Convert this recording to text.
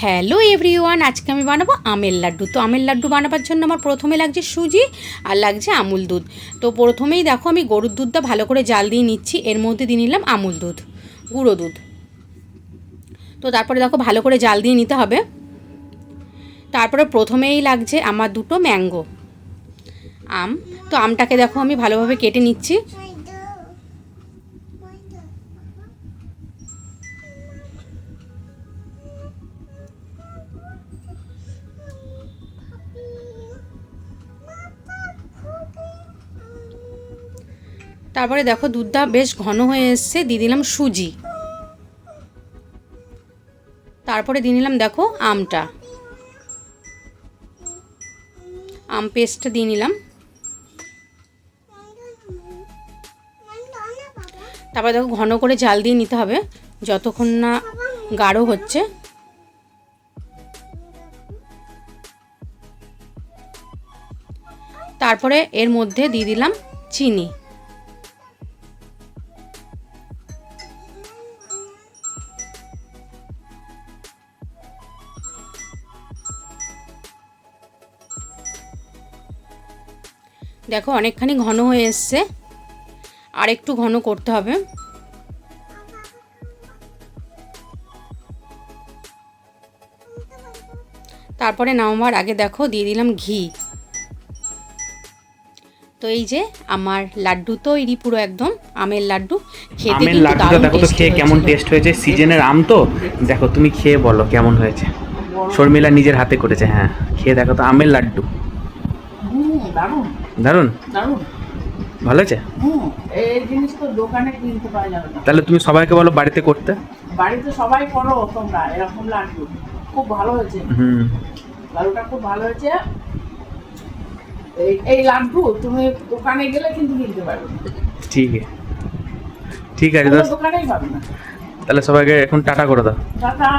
Hello everyone, আজকে আমি বানাবো আমের লাড্ডু। তো আমের লাড্ডু বানাবার জন্য আমার প্রথমে লাগছে সুজি আর লাগছে আমুল দুধ। তো প্রথমেই দেখো আমি গরুর দুধটা ভালো করে জাল দিয়ে নিচ্ছি, এর মধ্যে দিয়ে নিলাম আমুল দুধ, গুঁড়ো দুধ। তো তারপরে দেখো ভালো করে জাল দিয়ে নিতে হবে। তারপরে প্রথমেই লাগছে আমার দুটো ম্যাঙ্গো আম। তো আমটাকে দেখো আমি ভালোভাবে কেটে নিচ্ছি। তারপরে দেখো, দুধটা বেশ ঘন হয়ে এসছে। দিয়ে দিলাম সুজি। তারপরে দিয়ে নিলাম দেখো, আমটা। আম পেস্টটা দিয়ে নিলাম। তারপরে দেখো, ঘন করে জাল দিয়ে নিতে হবে, যতক্ষণ না গাঢ় হচ্ছে। তারপরে এর মধ্যে দিয়ে দিলাম চিনি। দেখো অনেকখানি ঘন হয়ে এসছে। আর একটু ঘন করতে হবে। তারপরে নামাবার আগে দেখো দিয়ে দিলাম ঘি। তো এই যে আমার লাড্ডু তৈরি পুরো একদম আমের লাড্ডু। খেতে আমের লাড্ডুটা দেখো তো খেয়ে কেমন টেস্ট হয়েছে। সিজনের আম তো? দেখো তুমি খেয়ে বলো কেমন হয়েছে। শর্মিলা নিজের হাতে করেছে হ্যাঁ। খেয়ে দেখো তো আমের লাড্ডু। দারুণ। দারুণ দারুণ। ভালো হুম এই জিনিস তো দোকানে কিনতে পাওয়া যাবে না। তাহলে তুমি সবাইকে বলো বাড়িতে করতে? বাড়িতে সবাই করো তোমরা এরকম লাড্ডু। খুব ভালো হয়েছে। হুম। লাড্ডুটা খুব ভালো হয়েছে। এই এই লাড্ডু তুমি দোকানে গেলে কিন্তু কিনতে পারবে। ঠিক আছে। ঠিক আছে দোকানেই পাবে না। তাহলে সবাইকে এখন টাটা করে দাও। টাটা।